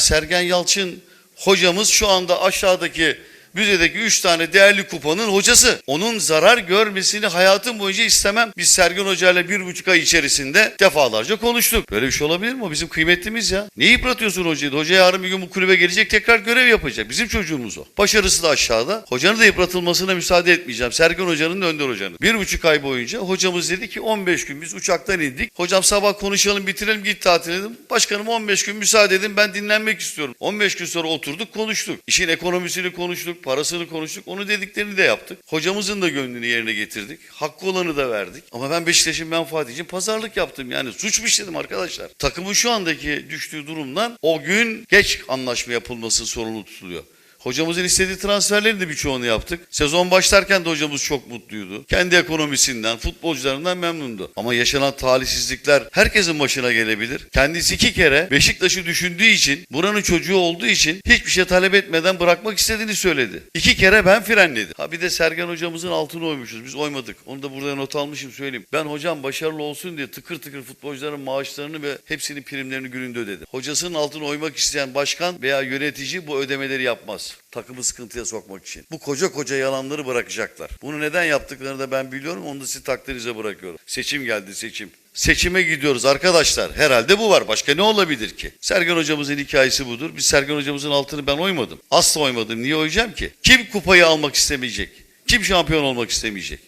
Sergen Yalçın hocamız şu anda aşağıdaki müzedeki 3 tane değerli kupanın hocası. Onun zarar görmesini hayatım boyunca istemem. Biz Sergen Hoca ile bir buçuk ay içerisinde defalarca konuştuk. Böyle bir şey olabilir mi? O bizim kıymetlimiz ya. Niye yıpratıyorsun hocayı? Hoca yarın bir gün bu kulübe gelecek tekrar görev yapacak. Bizim çocuğumuz o. Başarısı da aşağıda. Hocanın da yıpratılmasına müsaade etmeyeceğim. Sergen Hoca'nın da Önder Hoca'nın. Bir buçuk ay boyunca hocamız dedi ki 15 gün biz uçaktan indik. Hocam sabah konuşalım bitirelim git tatil dedim. Başkanım 15 gün müsaade edin ben dinlenmek istiyorum. 15 gün sonra oturduk konuştuk. İşin ekonomisini konuştuk, parasını konuştuk. Onu dediklerini de yaptık. Hocamızın da gönlünü yerine getirdik. Hakkı olanı da verdik. Ama ben Beşiktaş'ın menfaati için pazarlık yaptım. Yani suç mu işledim arkadaşlar? Takımın şu andaki düştüğü durumdan o gün geç anlaşma yapılması sorumlu tutuluyor. Hocamızın istediği transferlerin de birçoğunu yaptık. Sezon başlarken de hocamız çok mutluydu. Kendi ekonomisinden, futbolcularından memnundu. Ama yaşanan talihsizlikler herkesin başına gelebilir. Kendisi iki kere Beşiktaş'ı düşündüğü için, buranın çocuğu olduğu için hiçbir şey talep etmeden bırakmak istediğini söyledi. İki kere ben frenledim. Ha bir de Sergen hocamızın altını oymuşuz. Biz oymadık. Onu da burada not almışım söyleyeyim. Ben hocam başarılı olsun diye tıkır tıkır futbolcuların maaşlarını ve hepsinin primlerini gününde ödedim. Hocasının altını oymak isteyen başkan veya yönetici bu ödemeleri yapmaz takımı sıkıntıya sokmak için. Bu koca koca yalanları bırakacaklar. Bunu neden yaptıklarını da ben biliyorum. Onu da sizi takdirinize bırakıyorum. Seçim geldi seçim. Seçime gidiyoruz arkadaşlar. Herhalde bu var. Başka ne olabilir ki? Sergen hocamızın hikayesi budur. Biz Sergen hocamızın altını ben oymadım. Asla oymadım. Niye oyacağım ki? Kim kupayı almak istemeyecek? Kim şampiyon olmak istemeyecek?